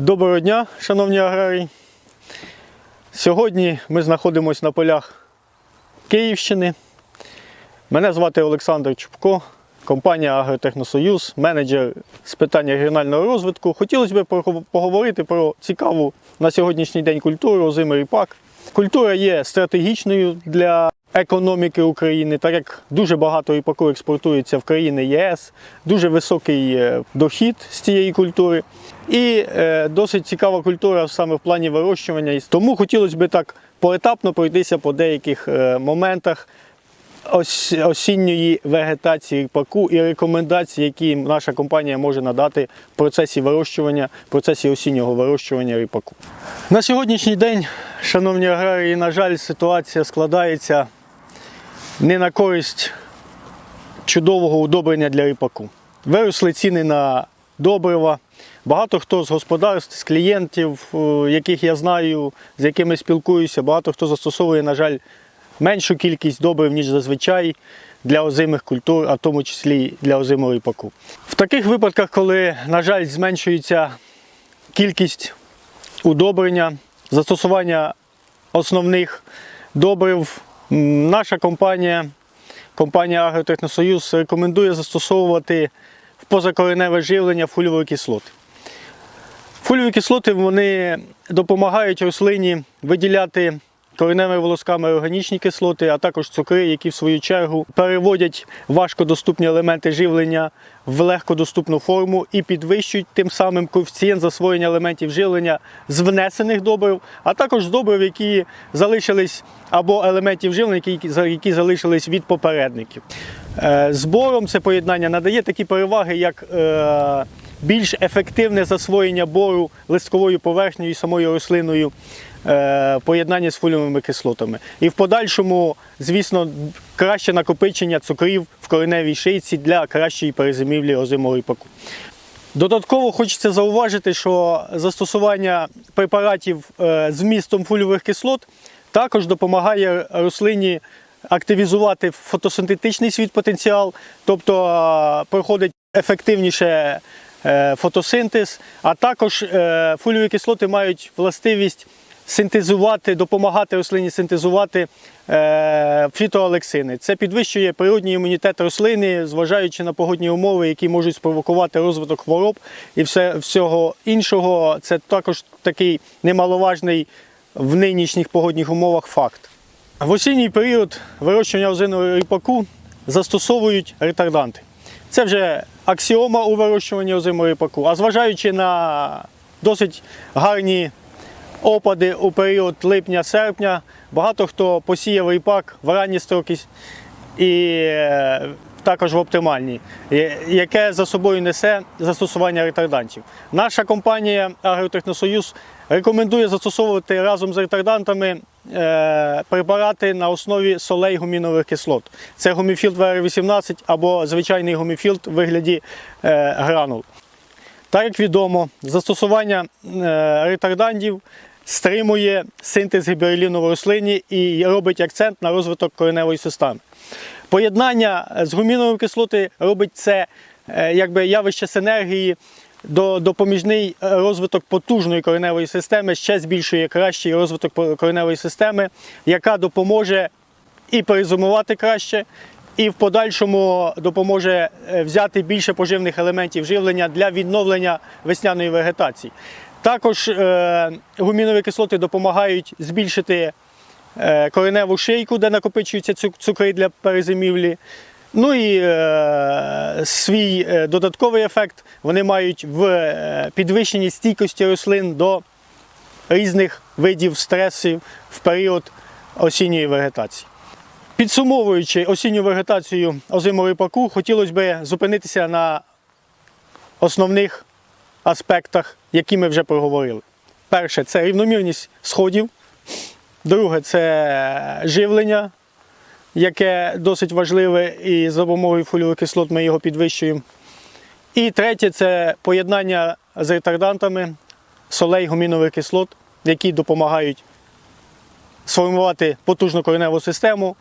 Доброго дня, шановні аграрії. Сьогодні ми знаходимося на полях Київщини. Мене звати Олександр Чупко, компанія Агротехносоюз, менеджер з питань регіонального розвитку. Хотілося б пого- поговорити про цікаву на сьогоднішній день культуру озимий ріпак. Культура є стратегічною для економіки України, так як дуже багато ріпаку експортується в країни ЄС, дуже високий е, дохід з цієї культури. І е, досить цікава культура саме в плані вирощування. Тому хотілося б так поетапно пройтися по деяких е, моментах осінньої вегетації ріпаку і рекомендації, які наша компанія може надати в процесі вирощування, в процесі осіннього вирощування ріпаку. На сьогоднішній день, шановні аграрії, на жаль, ситуація складається не на користь чудового удобрення для ріпаку. Виросли ціни на добрива. Багато хто з господарств, з клієнтів, е, яких я знаю, з якими спілкуюся, багато хто застосовує, на жаль, меншу кількість добрив, ніж зазвичай для озимих культур, а в тому числі для озимого ріпаку. В таких випадках, коли, на жаль, зменшується кількість удобрення, застосування основних добрив, наша компанія, компанія Агротехносоюз рекомендує застосовувати в позакореневе живлення фульової кислоти. Фульові кислоти вони допомагають рослині виділяти кореневими волосками органічні кислоти, а також цукри, які в свою чергу переводять важкодоступні елементи живлення в легкодоступну форму і підвищують тим самим коефіцієнт засвоєння елементів живлення з внесених добрив, а також з добрив, які залишились або елементів живлення, які, які залишились від попередників. Е, Збором це поєднання надає такі переваги, як е, більш ефективне засвоєння бору листковою поверхнею і самою рослиною е, поєднання з фольовими кислотами. І в подальшому, звісно, краще накопичення цукрів в кореневій шийці для кращої перезимівлі озимого ріпаку. Додатково хочеться зауважити, що застосування препаратів е, з вмістом фольових кислот також допомагає рослині активізувати фотосинтетичний свій потенціал, тобто е, проходить ефективніше фотосинтез, а також е, фольові кислоти мають властивість синтезувати, допомагати рослині синтезувати е, фітоалексини. Це підвищує природній імунітет рослини, зважаючи на погодні умови, які можуть спровокувати розвиток хвороб і всього іншого. Це також такий немаловажний в нинішніх погодних умовах факт. В осінній період вирощування озиного ріпаку застосовують ретарданти. Це вже аксіома у вирощуванні озимого ріпаку. А зважаючи на досить гарні опади у період липня-серпня, багато хто посіяв ріпак в ранні строки і е, також в оптимальні, яке за собою несе застосування ретардантів. Наша компанія Агротехносоюз рекомендує застосовувати разом з ретардантами препарати на основі солей гумінових кислот. Це гуміфілд ВР-18 або звичайний гуміфілд в вигляді е, гранул. Так як відомо, застосування е, ретардантів стримує синтез гібереліну в рослині і робить акцент на розвиток кореневої системи. Поєднання з гумінової кислоти робить це е, якби явище синергії, допоміжний е, розвиток потужної кореневої системи ще збільшує кращий розвиток кореневої системи, яка допоможе і перезимувати краще, і в подальшому допоможе е, взяти більше поживних елементів живлення для відновлення весняної вегетації. Також е, гумінові кислоти допомагають збільшити кореневу шийку, де накопичуються цукри для перезимівлі. Ну і е, свій е, додатковий ефект вони мають в е, підвищенні стійкості рослин до різних видів стресів в період осінньої вегетації. Підсумовуючи осінню вегетацію озимого ріпаку, хотілося б зупинитися на основних аспектах, які ми вже проговорили. Перше це рівномірність сходів. Друге це живлення, яке досить важливе, і за допомогою фольових кислот ми його підвищуємо. І третє це поєднання з ретардантами солей гумінових кислот, які допомагають сформувати потужну кореневу систему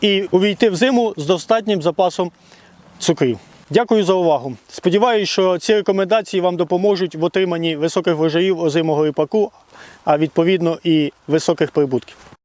і увійти в зиму з достатнім запасом цукрів. Дякую за увагу. Сподіваюся, що ці рекомендації вам допоможуть в отриманні високих врожаїв озимого ріпаку, а відповідно і високих прибутків.